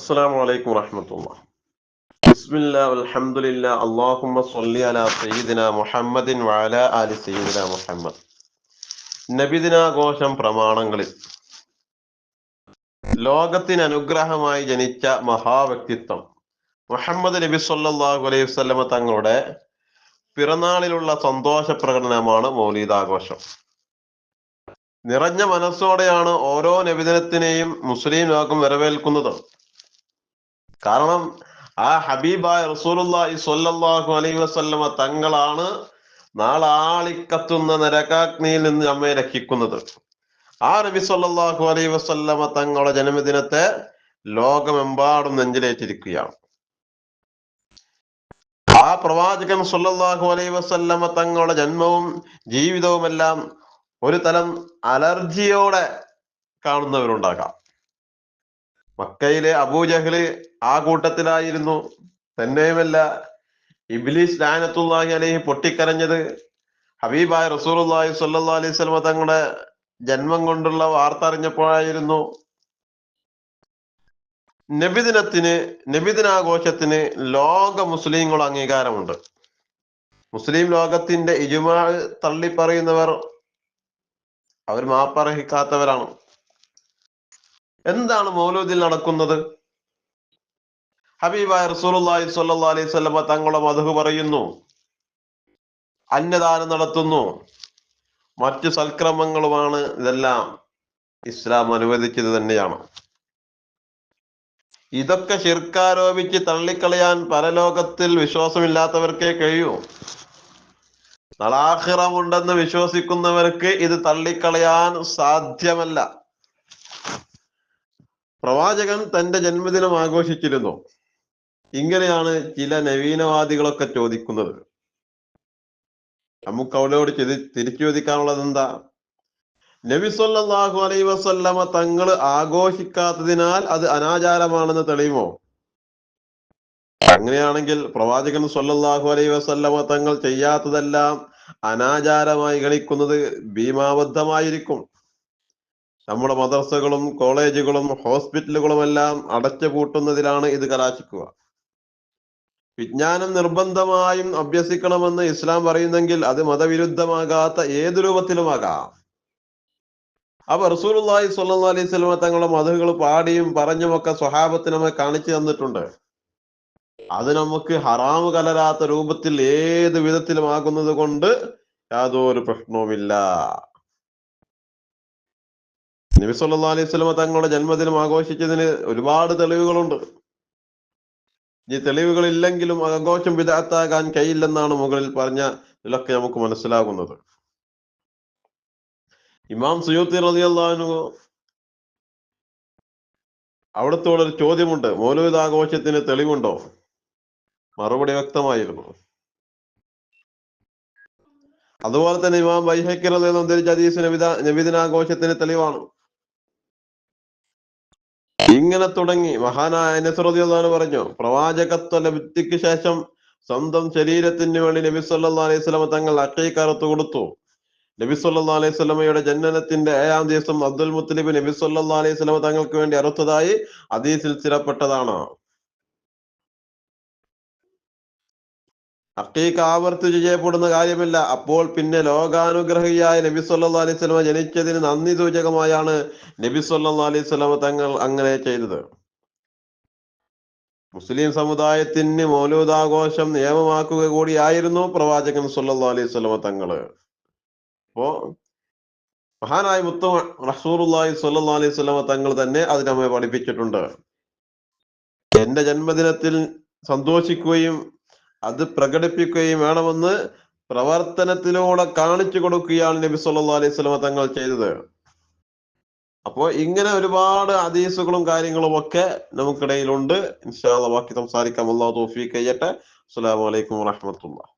السلام عليكم ورحمة الله بسم الله والحمد لله اللهم صل على سيدنا محمد وعلى آل سيدنا محمد നബിദിനാഘോഷം പ്രമാണങ്ങളിൽ ലോകത്തിന് അനുഗ്രഹമായി ജനിച്ച മഹാവ്യക്തിത്വം മുഹമ്മദ് നബി സല്ലല്ലാഹു അലൈഹി വസല്ലമ തങ്ങളുടെ പിറന്നാളിലുള്ള സന്തോഷ പ്രകടനമാണ് മൗലീദാഘോഷം നിറഞ്ഞ മനസ്സോടെയാണ് ഓരോ നബിദിനത്തിനെയും മുസ്ലിം ലോകം വരവേൽക്കുന്നത് കാരണം ആ ഹബീബായ റസൂലുള്ളാഹി സ്വല്ലല്ലാഹു അലൈഹി വസല്ലമ തങ്ങളാണ് നാളാളിക്കത്തുന്ന നരകാഗ്നിയിൽ നിന്ന് നമ്മെ രക്ഷിക്കുന്നത്. ആ നബി സല്ലല്ലാഹു അലൈഹി വസല്ലമ തങ്ങളുടെ ജന്മദിനത്തെ ലോകമെമ്പാടും നെഞ്ചിലേറ്റിരിക്കുകയാണ്. ആ പ്രവാചകൻ സല്ലല്ലാഹു അലൈഹി വസല്ലമ തങ്ങളുടെ ജന്മവും ജീവിതവുമെല്ലാം ഒരു തരം അലർജിയോടെ കാണുന്നവരുണ്ടാകാം. മക്കയിലെ അബൂജഹ്ല് ആ കൂട്ടത്തിലായിരുന്നു. തന്നെയുമല്ല ഇബ്ലീസ് ലാനത്തുല്ലാഹി അലൈഹി പൊട്ടിക്കരഞ്ഞത്. ഹബീബായ റസൂലുള്ളാഹി സല്ലാ അലൈഹി സ്വലമ തങ്ങളുടെ ജന്മം കൊണ്ടുള്ള വാർത്ത അറിഞ്ഞപ്പോഴായിരുന്നു നബിദിനത്തിന് നബിദിനാഘോഷത്തിന് ലോക മുസ്ലിങ്ങൾ അംഗീകാരമുണ്ട്. മുസ്ലിം ലോകത്തിന്റെ ഇജുമാ തള്ളിപ്പറയുന്നവർ അവർ മാപ്പർഹിക്കാത്തവരാണ് എന്താണ് മൗലൂദിൽ നടക്കുന്നത്? ഹബീബായ റസൂലുള്ളാഹി സ്വല്ലല്ലാഹി അലൈഹി വസല്ലമ തങ്ങളുടെ മധു പറയുന്നു. അന്നദാനം നടത്തുന്നു. മറ്റു സൽക്രമങ്ങളുമാണ് ഇതെല്ലാം ഇസ്ലാം അനുവദിച്ചത് തന്നെയാണ്. ഇതൊക്കെ ശിർക്കാരോപിച്ച് തള്ളിക്കളയാൻ പരലോകത്തിൽ വിശ്വാസമില്ലാത്തവർക്കേ കഴിയൂ. നളാഹിറമുണ്ടെന്ന് വിശ്വസിക്കുന്നവർക്ക് ഇത് തള്ളിക്കളയാൻ സാധ്യമല്ല. പ്രവാചകൻ തന്റെ ജന്മദിനം ആഘോഷിച്ചിരുന്നു. ഇങ്ങനെയാണ് ചില നവീനവാദികളൊക്കെ ചോദിക്കുന്നത്. നമുക്ക് അവളോട് ചെതി തിരിച്ചു ചോദിക്കാനുള്ളത് എന്താ? നബി സല്ലല്ലാഹു അലൈഹി വസല്ലമ തങ്ങൾ ആഘോഷിക്കാത്തതിനാൽ അത് അനാചാരമാണെന്ന് തെളിയുമോ? അങ്ങനെയാണെങ്കിൽ പ്രവാചകൻ സല്ലല്ലാഹു അലൈഹി വസല്ലമ തങ്ങൾ ചെയ്യാത്തതെല്ലാം അനാചാരമായി ഗണിക്കുന്നത് ഭീമാബദ്ധമായിരിക്കും. നമ്മുടെ മദർസകളും കോളേജുകളും ഹോസ്പിറ്റലുകളുമെല്ലാം അടച്ചു പൂട്ടുന്നതിലാണ് ഇത് കലാശിക്കുക. വിജ്ഞാനം നിർബന്ധമായും അഭ്യസിക്കണമെന്ന് ഇസ്ലാം പറയുന്നെങ്കിൽ അത് മതവിരുദ്ധമാകാത്ത ഏത് രൂപത്തിലുമാകാം? അപ്പൊ റസൂലി സ്വല്ലാ അലൈഹി വസല്ലമ തങ്ങളുടെ മതകൾ പാടിയും പറഞ്ഞുമൊക്കെ സ്വഹാബത്തിന് നമ്മെ കാണിച്ചു തന്നിട്ടുണ്ട്. അത് നമുക്ക് ഹറാമ് കലരാത്ത രൂപത്തിൽ ഏത് വിധത്തിലും ആകുന്നത് കൊണ്ട് യാതൊരു പ്രശ്നവുമില്ല. നബി സല്ലല്ലാഹു അലൈഹി വസല്ലമ തങ്ങളുടെ ജന്മദിനം ആഘോഷിച്ചതിന് ഒരുപാട് തെളിവുകളുണ്ട്. ഈ തെളിവുകളില്ലെങ്കിലും ആഘോഷം വിദാത്താകാൻ കഴിയില്ലെന്നാണ് മുകളിൽ പറഞ്ഞ ഇതിലൊക്കെ നമുക്ക് മനസ്സിലാകുന്നത്. ഇമാം സുയൂത്തി റളിയല്ലാഹു അവിടത്തോടെ ഒരു ചോദ്യമുണ്ട്. മൗലവിദ് ആഘോഷത്തിന് തെളിവുണ്ടോ? മറുപടി വ്യക്തമായിരുന്നു. അതുപോലെ തന്നെ ഇമാം ബൈഹക്കിർ ഉദ്ധരിച്ച ഹദീസ് നബിദ നബിദിനാഘോഷത്തിന് തെളിവാണ്. ഇങ്ങനെ തുടങ്ങി. മഹാനായ നസറുദ്ദീൻ പറഞ്ഞു പ്രവാചകത്വ ലബ്ധിക്ക് ശേഷം സ്വന്തം ശരീരത്തിന് വേണ്ടി നബി സല്ലല്ലാഹു അലൈഹി വസല്ലമ തങ്ങൾ അക്കീക്കറുത്ത് കൊടുത്തു. നബി സല്ലല്ലാഹു അലൈഹി വസല്ലമയുടെ ജനനത്തിന്റെ ഏഴാം ദിവസം അബ്ദുൽ മുത്തലിബ് നബി സല്ലല്ലാഹു അലൈഹി വസല്ലമ തങ്ങൾക്ക് വേണ്ടി അറുത്തതായി ഹദീസിൽ സ്ഥിരപ്പെട്ടതാണ്. അക്കീക്ക് ആവർത്തിച്ച് ചെയ്യപ്പെടുന്ന കാര്യമില്ല. അപ്പോൾ പിന്നെ ലോകാനുഗ്രഹിയായ നബി സല്ലല്ലാഹു അലൈഹി സ്വലമ ജനിച്ചതിന് നന്ദി സൂചകമായാണ് നബി സല്ലല്ലാഹു അലൈഹി സ്വലമ തങ്ങൾ അങ്ങനെ ചെയ്തത്. മുസ്ലിം സമുദായത്തിന് മൗലൂദാഘോഷം നിയമമാക്കുക കൂടിയായിരുന്നു പ്രവാചകൻ സല്ലാ അലൈഹി സ്വലമ തങ്ങൾ. അപ്പോ മഹാനായ മുത്ത റസൂറുല്ലാഹി സല്ലാ അലൈഹി സ്വലമ തങ്ങൾ തന്നെ അത് നമ്മെ പഠിപ്പിച്ചിട്ടുണ്ട്. എന്റെ ജന്മദിനത്തിൽ സന്തോഷിക്കുകയും അത് പ്രകടിപ്പിക്കുകയും വേണമെന്ന് പ്രവർത്തനത്തിലൂടെ കാണിച്ചു കൊടുക്കുകയാണ് നബി സല്ലല്ലാഹു അലൈഹി വസല്ലമ തങ്ങൾ ചെയ്തത്. അപ്പോ ഇങ്ങനെ ഒരുപാട് ഹദീസുകളും കാര്യങ്ങളും ഒക്കെ നമുക്കിടയിലുണ്ട്. ഇൻഷാ ബാക്കി സംസാരിക്കാം. അല്ലാഹു തൗഫീഖ് ചെയ്യട്ടെ. അസ്സലാമു അലൈക്കും വറഹ്മത്തുള്ളാഹി.